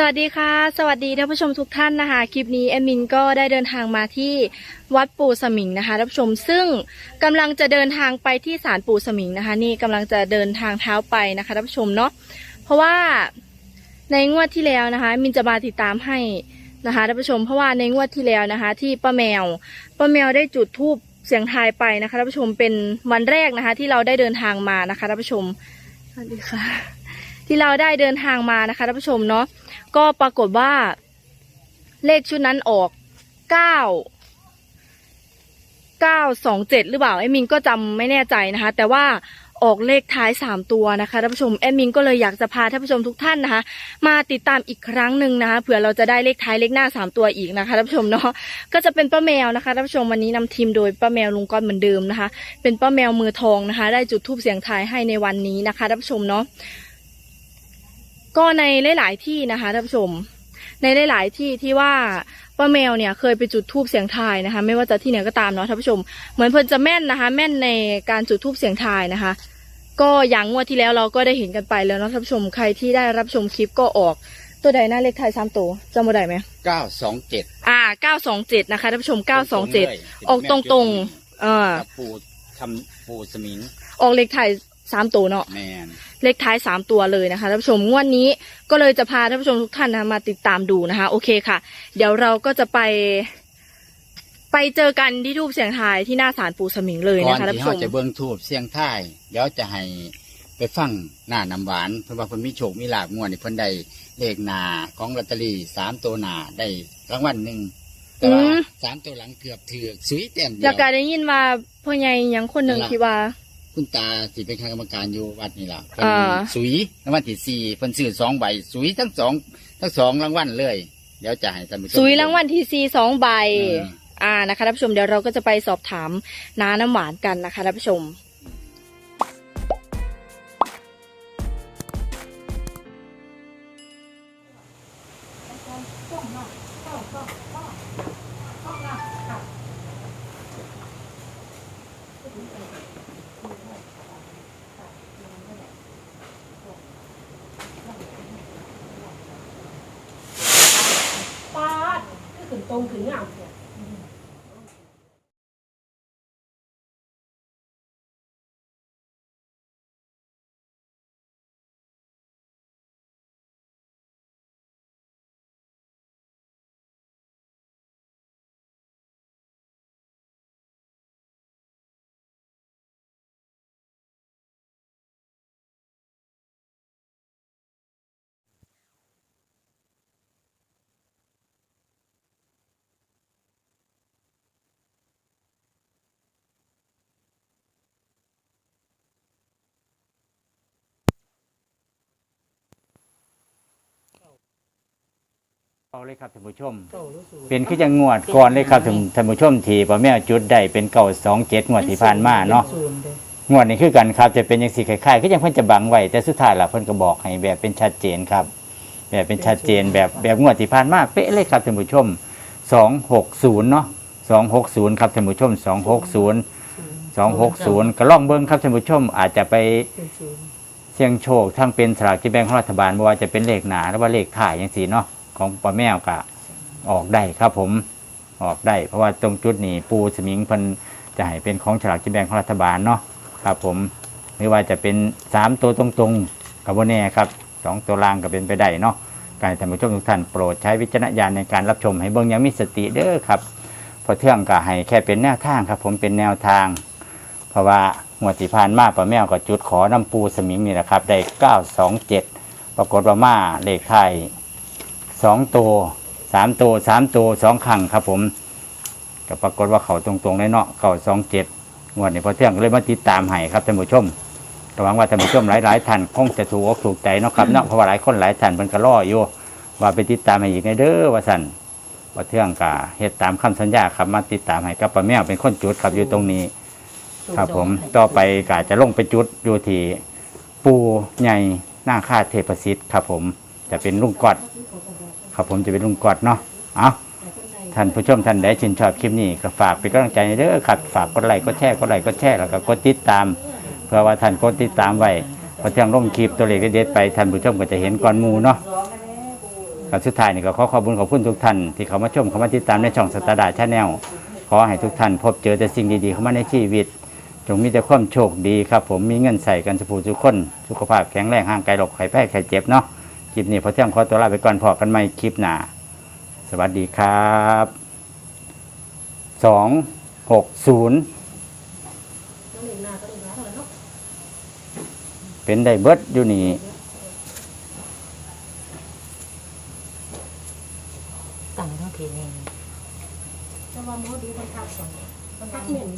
สวัสดีค่ะ สวัสดีท่านผู้ชมทุกท่านนะคะ คลิปนี้แอมินก็ได้เดินทางมาที่วัดปู่สมิงนะคะท่านผู้ชมซึ่งกำลังจะเดินทางไปที่ศาลปู่สมิงนะคะ นี่กำลังจะเดินทางเท้าไปนะคะท่านผู้ชมเนาะเพราะว่าในงวดที่แล้วนะคะ มินจะมาติดตามให้นะคะท่านผู้ชมเพราะว่าในงวดที่แล้วนะคะ ที่ป้าแมวป้าแมวได้จุดธูปเสียงทายไปนะคะท่านผู้ชมเป็นวันแรกนะคะ ที่เราได้เดินทางมานะคะท่านผู้ชมสวัสดีค่ะ ที่เราได้เดินทางมานะคะท่านผู้ชมเนาะก็ปรากฏว่า เลขชุดนั้นออกเก้าเก้าสองเจ็ดหรือเปล่าแอดมินก็จำไม่แน่ใจนะคะ แต่ว่าออกเลขท้ายสามตัวนะคะท่านผู้ชมแอดมินก็เลยอยากจะพาท่านผู้ชมทุกท่านนะคะ มาติดตามอีกครั้งหนึ่งนะคะเผื่อเราจะได้เลขท้ายเลขหน้าสามตัวอีกนะคะท่านผู้ชมเนาะก็จะเป็นป้าแมวนะคะท่านผู้ชมวันนี้นำทีมโดยป้าแมวลุงก้อนเหมือนเดิมนะคะ เป็นป้าแมวมือทองนะคะ ได้จุดทูบเสียงทายให้ในวันนี้นะคะท่านผู้ชมเนาะ ก็ในหลาย ๆ ที่นะคะท่านผู้ชม ในหลาย ๆ ที่ที่ว่าป้าแมวเนี่ยเคยไปจุดทูบเสียงทายนะคะ ไม่ว่าจะที่ไหนก็ตามเนาะท่านผู้ชม เหมือนเพิ่นจะแม่นนะคะ แม่นในการจุดทูบเสียงทายนะคะ ก็อย่างงวดที่แล้วเราก็ได้เห็นกันไปแล้วเนาะท่านผู้ชมใครที่ได้รับชมคลิปก็ออกตัวใดหน้าเลขไทายสามตัวจำมาได้ไหมเก้าสองเจ็ดอ่าเก้าสองเจ็ดนะคะท่านผู้ชมเก้าสองเจ็ดออกตรงๆเออกับปูทำปูสมิงออกเลขไทายสามตัวเนาะแมน เลขท้ายสามตัวเลยนะคะท่านผู้ชมงวดนี้ก็เลยจะพาท่านผู้ชมทุกท่านนะมาติดตามดูนะคะ โอเคค่ะ เดี๋ยวเราก็จะไป ไปเจอกันที่ทูบเสียงทายที่หน้าศาลปู่สมิงเลยก่อนะนคะท่านที่ผู้ชเขาม จะเบิ้งทูบเสียงท้ายเดี๋ยวจะให้ไปฟังหน้าน้ำหวาน เพราะว่าเพิ่นมีโชคมีลาบงวดนี่เพิ่นได้เลขหนาของลอตเตอรี่สามตัวหนาได้รางวัลหนึ่งแต่ว่าสามตัวหลังเกือบถือกสุยเต็มเดีแล้วยวก็ได้ยินว่าพ่อใหญ่หยังคนหนึ่งนั่นล่ะ ที่ว่า คุณตาที่เป็นคณะกรรมการอยู่วัดนี่ล่ะเพิ่นอ่า สุยรางวัลที่สี่เพิ่นซื้อสองใบสุยทั้งสองทั้งสองรางวัลเลย เดี๋ยวจะให้ท่านผู้ชมซุยรางวัลทีซีสองใบเอออ่านะคะท่านผู้ชมเดี๋ยวเราก็จะไปสอบถามน้าน้ำหวานกันนะคะท่านผู้ชม ดก็ขึ้นตามเนี่ยเอาเลยครับท่านผู้ชมเก้ารู้สึกเป็นขึ้นจะงวดก่อนเลยครับท่านท่านผู้ชมทีพ่อแม่จุดได้เป็นเก่าสองเจ็ดงวดที่ผ่านมาเนาะศูนย์เด้งวดนี้คือกันครับจะเป็นอย่างสีคล้ายๆก็ยังเพิ่นจะบังไว้แต่สุดท้ายล่ะเพิ่นก็บอกให้แบบเป็นชัดเจนครับ แบบเป็นชัดเจนแบบแบบงวดที่ผ่านมาเป๊ะเลยครับท่านผู้ชมสองหกศูนย์เนาะสองหกศูนย์ครับท่านผู้ชมสองหกศูนย์สองหกศูนย์ก็ล่องเบิ้งครับท่านผู้ชมอาจจะไปเป็นศูนย์เสี่ยงโชคทั้งเป็นสลากกินแบ่งของรัฐบาลไม่ว่าจะเป็นเลขหนาหรือว่าเลขถ่ายอย่างสีเนาะ ของป้าแมวกะออกได้ครับผมออกได้ เพราะว่าตรงจุดนี้ปูสมิงพิ่นจะให้เป็นของฉลากกินแบ่งของรัฐบาลเนาะครับผมหรือว่าจะเป็นสามตัวตรงๆกับโบแน่ครับสองตัวล่างก็เป็นไปได้เนาะการท่านผู้ชมทุกท่านโปรดใช้วิจารณญาณในการรับชมให้เบิ่งยังมีสติเด้อครับพอเที่ยงก็ให้แค่เป็นแนวทางครับ ผมเป็นแนวทาง เพราะว่างวดที่ผ่านมาป้าแมวก็จุดขอน้ำปูสมิงนี่แหละครับได้เก้าสองเจ็ดปรากฏว่ามาเลขไทย สองตัวสามตัวสามตัวสองครั้งครับ ผมก็ปรากฏว่าเขาตรงๆเลยเนาะเก้าสองเจ็ดงวดนี้พอเที่ยงก็เลยมาติดตามให้ครับท่านผู้ชมระวังว่าท่านผู้ชมหลายๆท่านคงจะถูกอกถูกใจเนาะครับเนาะเพราะว่าหลายคนหลายท่านมันก็รออยู่ว่าไปติดตามให้อีกในเด้อว่าสันพอเที่ยงกะเฮ็ดตามคำสัญญาครับมาติดตามให้กับป้าแมวเป็นคนจุดครับอยู่ตรงนี้ ครับผมต่อไปก็อาจจะลงไปจุดอยู่ที่ปูใหญ่หน้าค่าเทพสิทธิ์ครับผมจะเป็นลุงกอด ครับผมจะเป็นลุงกอดเนาะเอาท่านผู้ชมท่านใดชื่นชอบคลิปนี้ก็ฝากเป็นกำลังใจเด้อครับฝากกดไลค์กดแชร์กดไลค์กดแชร์แล้วก็กดติดตาม เพื่อว่าท่านกดติดตามไว้พอเที่ยงลงคลิปตัวเลขเด็ดๆไปท่านผู้ชมก็จะเห็นก่อนหมูเนาะกับสุดท้ายนี่ก็ขอขอบคุณขอบคุณทุกท่านที่เขามาชมเขามาติดตามในช่องสตาร์ดาชาแนลขอให้ทุกท่านพบเจอแต่สิ่งดีๆเข้ามาในชีวิต จงมีแต่ความโชคดีครับ ผมมีเงินใส่กันสุขทุกคน สุขภาพแข็งแรงห่างไกลโรคไข้แพ้ไข้เจ็บเนาะ ลิปนี้พอเที่ยงขอตัวลาไปก่อนพอกันใหม่คลิปหน้าสวัสดีครับสองหกศูนย์เป็นได้เบิดอยู่นี่ตั้งทั้งทีนี่แต่ว่าหมอดูมันทักสองมันทักเหม็น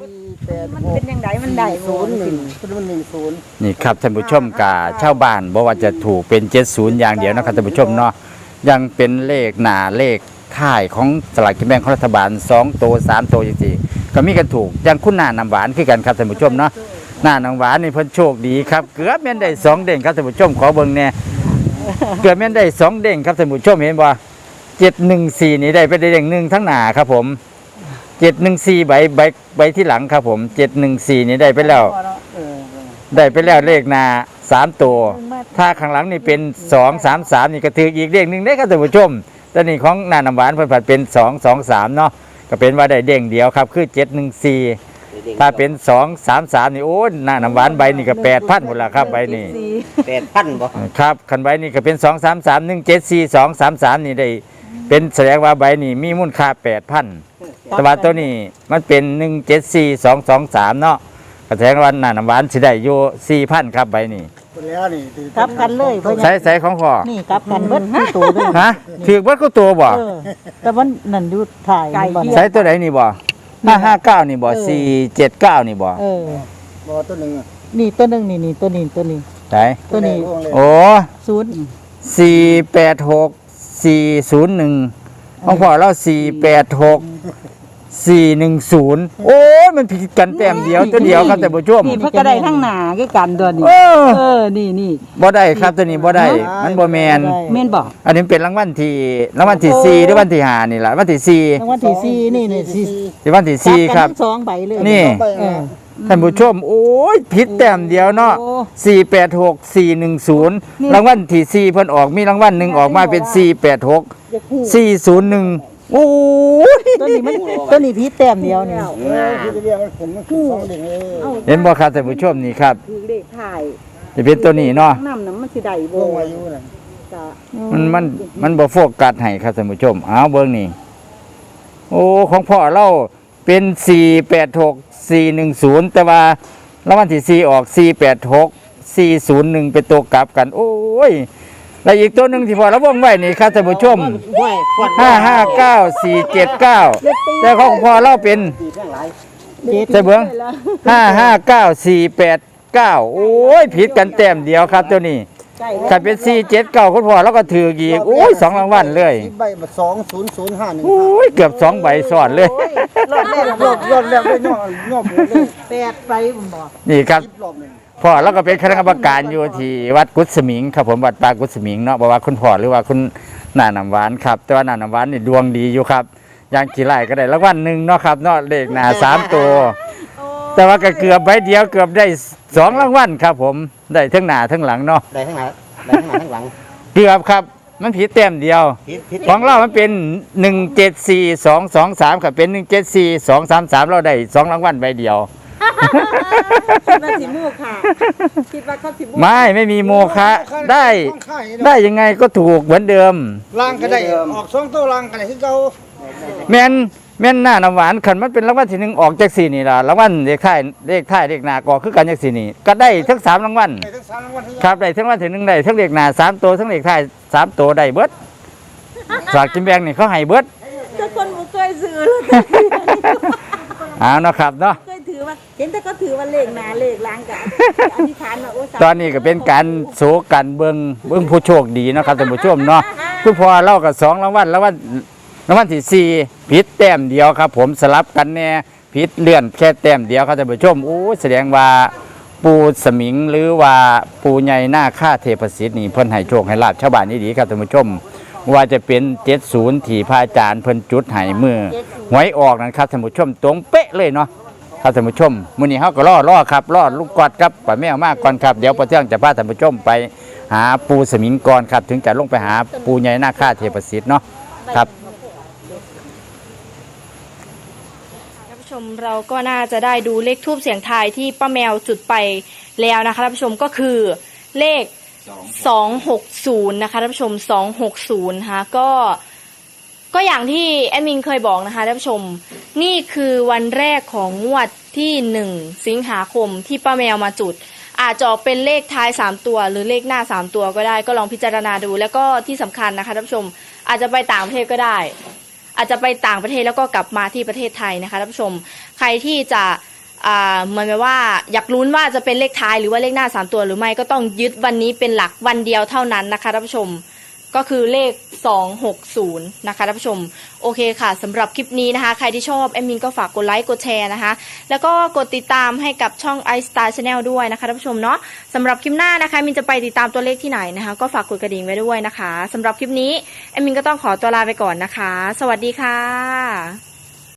บ่เป็นมันเป็นยังไงมันได้ศูนย์หนึ่งมันหนึ่งศูนย์นี่ครับท่านผู้ชมกาชาวบ้านบอกว่าจะถูกเป็นเจ็ดศูนย์อย่างเดียวนะครับท่านผู้ชมเนาะยังเป็นเลขหนาเลขท้ายของสลากกินแบ่งของรัฐบาลสองตัวสามตัวอย่างสี่ก็มีกันถูกอยังคุณหน้าน้ำหวานคือกันครับท่านผู้ชมเนาะหน้าน้ำหวานนี่เพิ่นโชคดีครับเกือบแม่นได้สองเด้งครับท่านผู้ชมขอเบิ่งแน่เกือบแม่นได้สองเด้งครับท่านผู้ชมเห็นบ่เจ็ดหนึ่งสี่นี่ได้ไปได้เด้งหนึ่งทั้งหน้าครับผม เจ็ดหนึ่งสี่ใบใบใบที่หลังครับผมเจ็ดหนึ่งสี่นี่ได้ไปแล้วเออได้ไปแล้วเลขหนาสามตัว ถ้าข้างหลังนี่เป็นสองสามสามนี่ก็ถืออีกเลขหนึ่งได้ครับท่านผู้ชมแตอนนี้ของหนาน้ำหวานเพิ่นผัดเป็นสองสองสามเนาะก็เป็นว่าได้เด้งเดียวครับ คือเจ็ดหนึ่งสี่ถ้าเป็นสองสามสามนี่โอ้ยหน้าน้ำหวานใบนี่ก็แปดพันหมดละครับใบนี่แปดพันบ่ครับคันใบนี่ก็เป็นสองสามสามหนึ่งเจ็ดสี่สองสามสามนี่ได้ เป็นแสดงว่าใบนี่มีมูลค่าแปดพัน แต่ว่าตัวนี้มันเป็นหนึ่งเจ็ดสี่สองสองสามเนาะก็แสดงว่าหน้าน้ำหวานสิได้อยู่สี่พันครับใบนี่คนแล้วนี่กลับกันเลยเพราะใช้ใช้ของพ่อนี่กลับกันเบิดที่ตัวด้วยฮะถือว่าก็ตัวบ่เออแต่มันนั่นอยู่ถ่ายมันบ่ใช้ตัวไหนนี่บ่ห้าห้าเก้านี่บ่เออ สี่เจ็ดเก้านี่บ่เออบ่ตัวหนึ่งอะนี่ตัวหนึงนี่นี่ตัวนี้ตัวนี้ใช่ตัวนี้โอ้ศูนย์สี่แปดหกสี่ศูนย์หนึ่งของพ่อเราสี่แปดหก สี่หนึ่งศูนย์โอ้ยมันผิดกันแต้มเดียวตัวเดียวครับแต่ผู้ชมนี่เพิ่นก็ไดทั้งหน้าคือกันตัวนี้ เออเนี่นี่บ่ได้ครับตัวนี้บ่ได้มันบ่แมนแมนบอกอันนี้เป็นรางวัลที่รางวัลที่สี่หรือวันที่หานี่แหละวันที่สี่รางวัลที่สี่นี่นี่สี่วันที่สี่ครับสองใบเลย นี่ท่านผู้ชม โอ้ยพิษแต้มเดียวเนาะ486 410 รางวัลที่4เพิ่นออกมีรางวัลหนึ่งออกมาเป็น 486 401 โอ้ยตัวนี้มันตัวนี้พีแต้มเดียวนี่เออคือจะเรียกมันผมมันคือสองเด้งเออเห็นบ่ครับท่านผู้ชมนี่ครับคือเลขถ่ายจะเป็นตัวนี้เนาะน้ำน้ำมันสิได้พวบ่กอายุน่ะจ้ะมันมันมันบ่โฟกัสให้ครับท่านผู้ชมเอาเบิ่งนี่โอ้ของพ่อเราเป็นสี่แปดหกสี่หนึ่งศูนย์แต่ว่ารางวัลที่สี่ออกสี่แปดหกสี่ศูนย์หนึ่งเป็นตัวกลับกัน โอ้ย แล้วอีกตัวหนึ่งที่พอเราวงไว้นี่ครับท่านผู้ชมห้วยขวดห้าห้าเก้าสี่เจ็ดเก้าแต่ของพ่อเราเป็นตีแท่งหลายเจ็ดใช่เบิ้งห้าห้าเก้าสี่แปดเก้าโอ้ยผิดกันแต้มเดียวครับตัวนี้ใกล้ถ้าเป็นสี่เจ็ดเก้าคุณพ่อเราก็ถืออีกโอ้ยสองรางวัลเลยสิบใบมาสองศูนย์ศูนย์ห้าหนึ่งโอ้ยเกือบสองใบซ้อนเลยรอบแรกรอบรอบแล้วเลยย่อย่อหมดเลยแปดไปผมบอกนี่ครับสิบรอบหนึ่ง พ่อเราก็เป็นคณะกรรมการอยู่ที่วัดกุศมิงครับผมวัดปางกุศมิงเนาะบอกว่าคุณพ่อหรือว่าคุณนาน้ำหวานครับ แต่ว่านาน้ำหวานนี่ดวงดีอยู่ครับอย่างกี่ไร่ก็ได้รางวัลหนึ่งเนาะครับเนาะเลขหนาสามตัว แต่ว่าก็เกือบใบเดียวเกือบได้สองรางวัลครับ ผมได้ทั้งหน้าทั้งหลังเนาะได้ทั้งหน้าได้ทั้งหน้าทั้งหลังเกือบครับมันผิดแต้มเดียวผิดผิดของเรา มันเป็นหนึ่งเจ็ดสี่สองสองสามครับเป็นหนึ่งเจ็ดสี่สองสามสามเราได้สองรางวัลใบเดียว คิดว่าสิมูค่ะคิดว่าเขาสิมูไม่ไม่มีโมฆะได้ ได้ยังไงก็ถูกเหมือนเดิม ล่างก็ได้ ออกสองตัวล่างก็ได้คือเก่าแม่นแม่นหน้าน้ำหวานขันมันเป็นรางวัลที่หนึ่งออกจากสี่นี่ล่ะรางวัลเลขท้ายเลขท้ายเลขหน้ากอคือกันจากสี่นี่ก็ได้ทั้งสามรางวัลได้ทั้งสามรางวัลทั้งครับได้ทั้งรางวัลที่หนึ่งได้ทั้งเลขหน้าสามตัวทั้งเลขท้ายสามตัวได้เบิดสลากกินแบงนี่เขาให้เบิดทุกคนบ่เคยซื้อเลย เอาเนาะครับเนาะ ว่าเลขหน้าเลขหลังกันอธิษฐานว่าโอ้สาธุตอนนี้ก็เป็นการโศกันเบิงเบิงผู้โชคดีเนาะครับท่านผู้ชมเนาะคุณพ่อเล่ากับสองรางวัลรางวัลรางวัลที่สี่ผิดแต้มเดียวครับ ผมสลับกันแน่ผิดเลื่อนแค่แต้มเดียวครับท่านผู้ชมโอ้ยแสดงว่าปูสมิงหรือว่าปูใหญ่หน้าค่าเทพสิทธิ์นี่เพิ่นให้โชคให้ลาบชาวบ้านนี่ดีครับท่านผู้ชม ว่าจะเป็นเจ็ดศูนย์ที่พระอาจารย์เพิ่นจุดให้มือหวยออกนั่นครับท่านผู้ชมตรงเป๊ะเลยเนาะ ครับท่านผู้ชมมื้อนี้เฮาก็รอรอครับรอลูกกอดครับป้าแมวมาก่อนครับเดี๋ยวพอเที่ยงจะพาท่านผู้ชมไปหาปูสมิงก่อนครับ ถึงจะลงไปหาปูใหญ่นาคาเทพสิทธิ์เนาะครับ ท่านผู้ชมเราก็น่าจะได้ดูเลขทูบเสียงทายที่ป้าแมวจุดไปแล้วนะคะท่านผู้ชมก็คือเลข 260 นะคะท่านผู้ชม 260นะคะก็ ก็อย่างที่แอดมินเคยบอกนะคะท่านผู้ชม นี่คือวันแรกของงวดที่1สิงหาคมที่ป้าแมวมาจุด อาจจะออกเป็นเลขท้าย 3 ตัว หรือเลขหน้า 3 ตัวก็ได้ก็ลองพิจารณาดู แล้วก็ที่สำคัญนะคะท่านผู้ชม อาจจะไปต่างประเทศก็ได้ อาจจะไปต่างประเทศแล้วก็กลับมาที่ประเทศไทยนะคะท่านผู้ชม ใครที่จะเหมือนกับว่าอยากลุ้นว่าจะเป็นเลขท้ายหรือว่าเลขหน้าสามตัวหรือไม่ก็ต้องยึดวันนี้เป็นหลักวันเดียวเท่านั้นนะคะท่านผู้ชม ก็คือเลข 260 นะคะท่านผู้ชม โอเคค่ะสำหรับคลิปนี้นะคะ ใครที่ชอบแอมมินก็ฝากกดไลค์กดแชร์นะคะ แล้วก็กดติดตามให้กับช่อง i Star Channel ด้วยนะคะท่านผู้ชมเนาะสำหรับคลิปหน้านะคะมินจะไปติดตามตัวเลขที่ไหนนะคะ ก็ฝากกดกระดิ่งไว้ด้วยนะคะสำหรับคลิปนี้แอมมินก็ต้องขอตัวลาไปก่อนนะคะ สวัสดีค่ะ